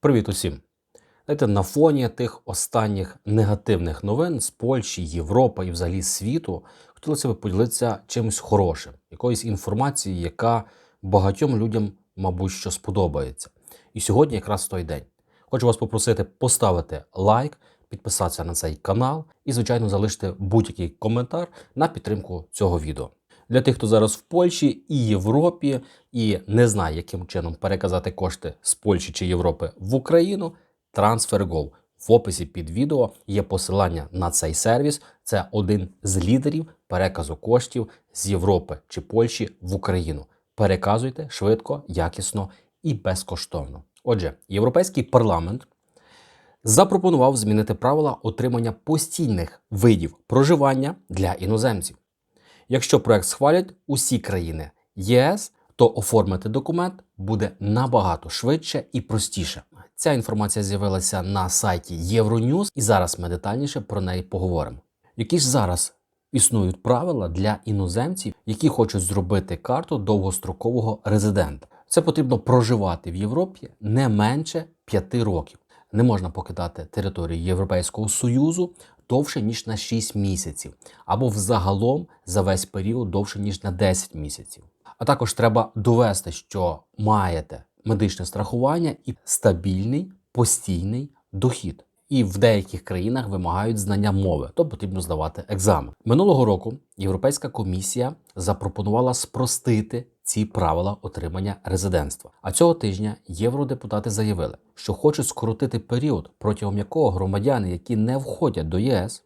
Привіт усім! Знаєте, на фоні тих останніх негативних новин з Польщі, Європи і взагалі світу хотілося б поділитися чимось хорошим, якоюсь інформацією, яка багатьом людям, мабуть, що сподобається. І сьогодні якраз той день. Хочу вас попросити поставити лайк, підписатися на цей канал і, звичайно, залишити будь-який коментар на підтримку цього відео. Для тих, хто зараз в Польщі і Європі і не знає, яким чином переказати кошти з Польщі чи Європи в Україну, TransferGo. В описі під відео є посилання на цей сервіс. Це один з лідерів переказу коштів з Європи чи Польщі в Україну. Переказуйте швидко, якісно і безкоштовно. Отже, Європейський парламент запропонував змінити правила отримання постійних видів проживання для іноземців. Якщо проект схвалять усі країни ЄС, то оформити документ буде набагато швидше і простіше. Ця інформація з'явилася на сайті Euronews, і зараз ми детальніше про неї поговоримо. Які ж зараз існують правила для іноземців, які хочуть зробити карту довгострокового резидента? Це потрібно проживати в Європі не менше 5 років. Не можна покидати територію Європейського Союзу довше ніж на 6 місяців, або взагалом за весь період довше ніж на 10 місяців. А також треба довести, що маєте медичне страхування і стабільний постійний дохід. І в деяких країнах вимагають знання мови, то потрібно здавати екзамен. Минулого року Європейська комісія запропонувала спростити ці правила отримання резидентства. А цього тижня євродепутати заявили, що хочуть скоротити період, протягом якого громадяни, які не входять до ЄС,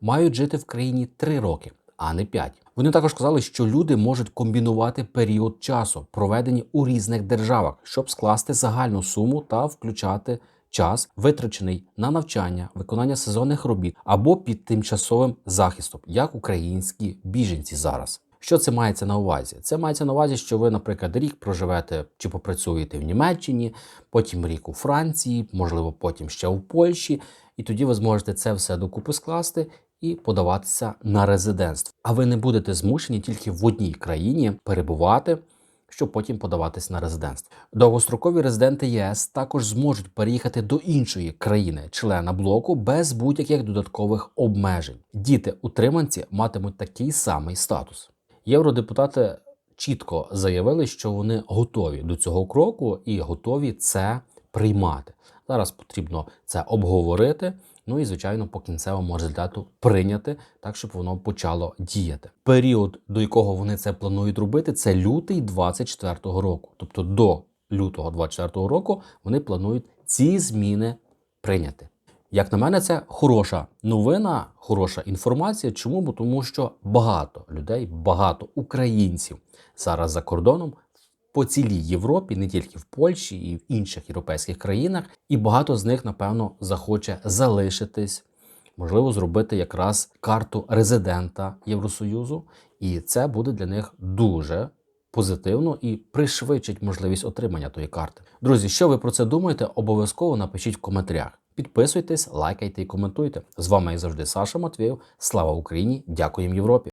мають жити в країні 3 роки, а не 5. Вони також сказали, що люди можуть комбінувати період часу, проведені у різних державах, щоб скласти загальну суму та включати час, витрачений на навчання, виконання сезонних робіт або під тимчасовим захистом, як українські біженці зараз. Що це мається на увазі? Це мається на увазі, що ви, наприклад, рік проживете чи попрацюєте в Німеччині, потім рік у Франції, можливо, потім ще у Польщі, і тоді ви зможете це все докупи скласти і подаватися на резидентство. А ви не будете змушені тільки в одній країні перебувати. Щоб потім подаватись на резидентство. Довгострокові резиденти ЄС також зможуть переїхати до іншої країни, члена блоку, без будь-яких додаткових обмежень. Діти утриманці матимуть такий самий статус. Євродепутати чітко заявили, що вони готові до цього кроку і готові це приймати. Зараз потрібно це обговорити. Ну і звичайно, по кінцевому результату прийняти так, щоб воно почало діяти. Період, до якого вони це планують робити, це лютий 24-го року. Тобто до лютого 24-го року вони планують ці зміни прийняти. Як на мене, це хороша новина, хороша інформація. Чому? Бо тому, що багато людей, багато українців зараз за кордоном по цілій Європі, не тільки в Польщі і в інших європейських країнах, і багато з них, напевно, захоче залишитись, можливо, зробити якраз карту резидента Євросоюзу, і це буде для них дуже позитивно і пришвидшить можливість отримання тої карти. Друзі, що ви про це думаєте? Обов'язково напишіть в коментарях. Підписуйтесь, лайкайте і коментуйте. З вами як завжди Саша Матвєєв. Слава Україні! Дякуємо Європі!